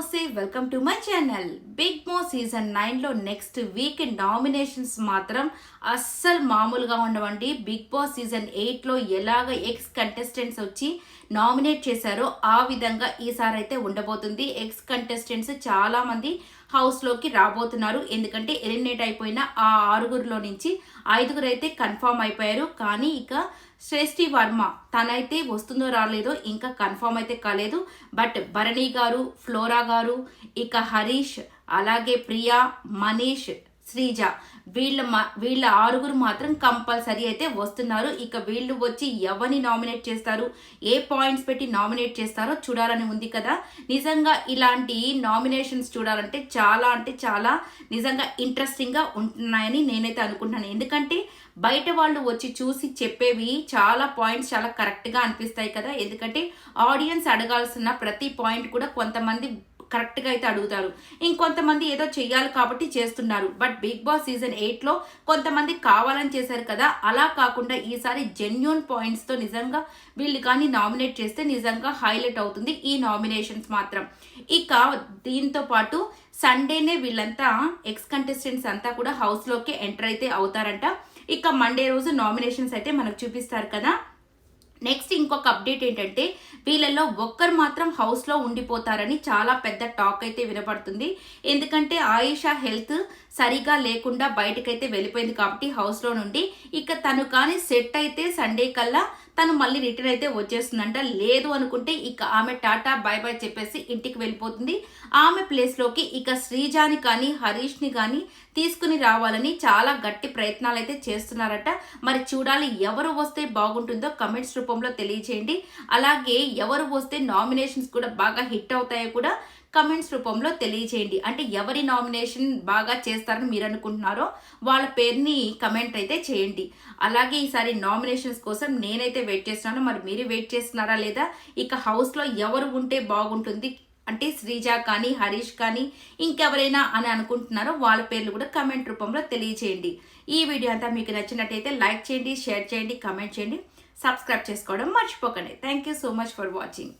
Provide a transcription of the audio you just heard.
నమస్తే welcome to my channel Bigg Boss season నైన్లో next week nominations మాత్రం అస్సలు మామూలుగా ఉండవండి. బిగ్ బాస్ సీజన్ ఎయిట్లో ఎలాగ ఎక్స్ కంటెస్టెంట్స్ వచ్చి నామినేట్ చేశారో ఆ విధంగా ఈసారి అయితే ఉండబోతుంది. ఎక్స్ కంటెస్టెంట్స్ చాలామంది హౌస్లోకి రాబోతున్నారు. ఎందుకంటే ఎలిమినేట్ అయిపోయిన ఆ ఆరుగురిలో నుంచి ఐదుగురు అయితే కన్ఫామ్ అయిపోయారు. కానీ ఇక శ్రేష్ఠి వర్మ తనైతే వస్తుందో రాలేదో ఇంకా కన్ఫామ్ అయితే కాలేదు. బట్ భరణి గారు ఫ్లోరా గారు ఇక హరీష్ అలాగే ప్రియా మనీష్ శ్రీజ. వీళ్ళ మా వీళ్ళ ఆరుగురు మాత్రం కంపల్సరీ అయితే వస్తున్నారు. ఇక వీళ్ళు వచ్చి ఎవరిని నామినేట్ చేస్తారు? ఏ పాయింట్స్ పెట్టి నామినేట్ చేస్తారో చూడాలని ఉంది కదా. నిజంగా ఇలాంటి నామినేషన్స్ చూడాలంటే చాలా అంటే చాలా నిజంగా ఇంట్రెస్టింగ్గా ఉంటున్నాయని నేనైతే అనుకుంటున్నాను. ఎందుకంటే బయట వాళ్ళు వచ్చి చూసి చెప్పేవి చాలా పాయింట్స్ చాలా కరెక్ట్గా అనిపిస్తాయి కదా. ఎందుకంటే ఆడియన్స్ అడగాల్సిన ప్రతి పాయింట్ కూడా కొంతమంది కరెక్ట్గా అయితే అడుగుతారు. ఇంకొంతమంది ఏదో చెయ్యాలి కాబట్టి చేస్తున్నారు. బట్ బిగ్ బాస్ సీజన్ ఎయిట్లో కొంతమంది కావాలని చేశారు కదా అలా కాకుండా ఈసారి జెన్యున్ పాయింట్స్తో నిజంగా వీళ్ళు కానీ నామినేట్ చేస్తే నిజంగా హైలైట్ అవుతుంది ఈ నామినేషన్స్ మాత్రం. ఇక దీంతో పాటు సండేనే వీళ్ళంతా ఎక్స్ కంటెస్టెంట్స్ అంతా కూడా హౌస్లోకి ఎంటర్ అయితే అవుతారంట. ఇక మండే రోజు నామినేషన్స్ అయితే మనకు చూపిస్తారు కదా. నెక్స్ట్ ఇంకొక అప్డేట్ ఏంటంటే వీళ్ళల్లో ఒక్కరు మాత్రం హౌస్లో ఉండిపోతారని చాలా పెద్ద టాక్ అయితే వినపడుతుంది. ఎందుకంటే ఆయిషా హెల్త్ సరిగా లేకుండా బయటకైతే వెళ్ళిపోయింది కాబట్టి హౌస్లో నుండి. ఇక తను కానీ సెట్ అయితే సండే కల్లా తను మళ్ళీ రిటర్న్ అయితే వచ్చేస్తుందంట. లేదు అనుకుంటే ఇక ఆమె టాటా బై బై చెప్పేసి ఇంటికి వెళ్ళిపోతుంది. ఆమె ప్లేస్లోకి ఇక శ్రీజాని కానీ హరీష్ని కానీ తీసుకుని రావాలని చాలా గట్టి ప్రయత్నాలు అయితే చేస్తున్నారట. మరి చూడాలి ఎవరు వస్తే బాగుంటుందో కమెంట్స్ రూపంలో తెలియచేయండి. అలాగే ఎవరు వస్తే నామినేషన్స్ కూడా బాగా హిట్ అవుతాయో కూడా కమెంట్స్ రూపంలో తెలియజేయండి. అంటే ఎవరి నామినేషన్ బాగా చేస్తారని మీరు అనుకుంటున్నారో వాళ్ళ పేరుని కమెంట్ అయితే చేయండి. అలాగే ఈసారి నామినేషన్స్ కోసం నేనైతే వెయిట్ చేస్తున్నాను. మరి మీరు వెయిట్ చేస్తున్నారా లేదా? ఇక హౌస్లో ఎవరు ఉంటే బాగుంటుంది? అంటే శ్రీజ కానీ హరీష్ కానీ ఇంకెవరైనా అని అనుకుంటున్నారో వాళ్ళ పేర్లు కూడా కమెంట్ రూపంలో తెలియజేయండి. ఈ వీడియో అంతా మీకు నచ్చినట్టయితే లైక్ చేయండి షేర్ చేయండి కమెంట్ చేయండి. సబ్స్క్రైబ్ చేసుకోవడం మర్చిపోకండి. Thank you so much for watching.